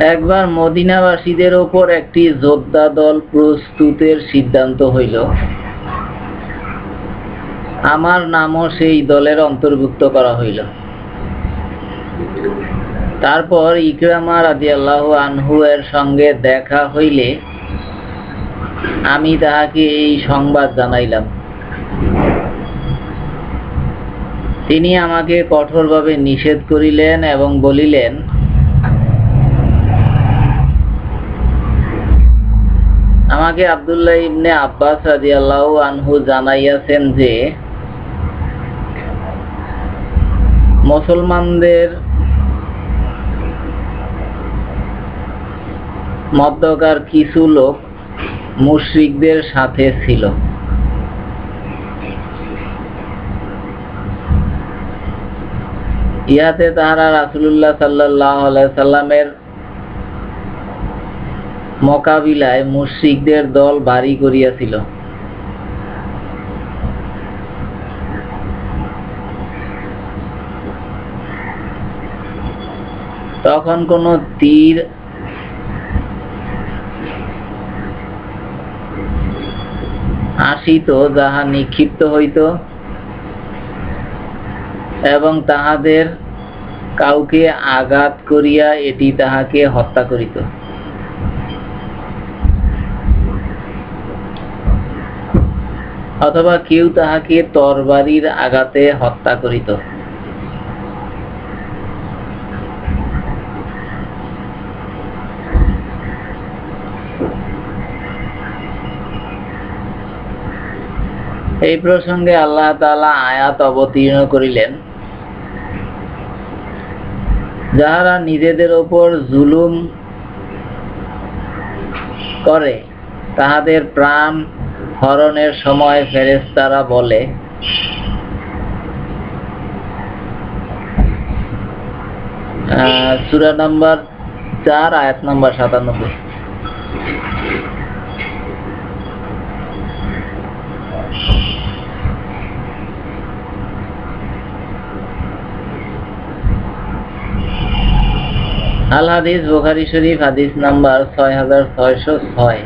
একবার মদিনাবাসীদের ওপর একটি যোদ্ধা দল প্রস্তুতের সিদ্ধান্ত হইল। আমার নামও সেই দলের অন্তর্ভুক্ত করা হইল। তারপর ইকরামা রাদিয়াল্লাহু আনহু এর সঙ্গে দেখা হইলে আমি তাহাকে এই সংবাদ জানাইলাম। তিনি আমাকে কঠোরভাবে নিষেধ করিলেন এবং বলিলেন, আমাকে আব্দুল্লাহ ইবনে আব্বাস রাদিয়াল্লাহু আনহু জানাইয়াছেন যে, মুসলমানদের মধ্যকার কিছু লোক মুশরিকদের সাথে ছিল। ইহাতে তাহারা রাসূলুল্লাহ সাল্লাল্লাহু আলাইহি সাল্লামের মোকাবিলায় মুশরিকদের দল ভারী করিয়াছিল। তখন কোনো তীর আসিত যাহা নিক্ষিপ্ত হইত এবং তাহাদের কাউকে আঘাত করিয়া এটি তাহাকে হত্যা করিত। অথবা কেউ তাহাকে তরবারির আঘাতে হত্যা করিত। এই প্রসঙ্গে আল্লাহ তাআলা আয়াত অবতীর্ণ করিলেন। যাহারা নিজেদের ওপর জুলুম করে, তাহাদের প্রাণ হরণের সময় ফেরেস্তারা বলে সুরা নাম্বার চার, আয়াত নাম্বার সাতানব্বই। আল হাদিস বোখারি শরীফ হাদিস নাম্বার ছয় হাজার ছয়শো ছয়।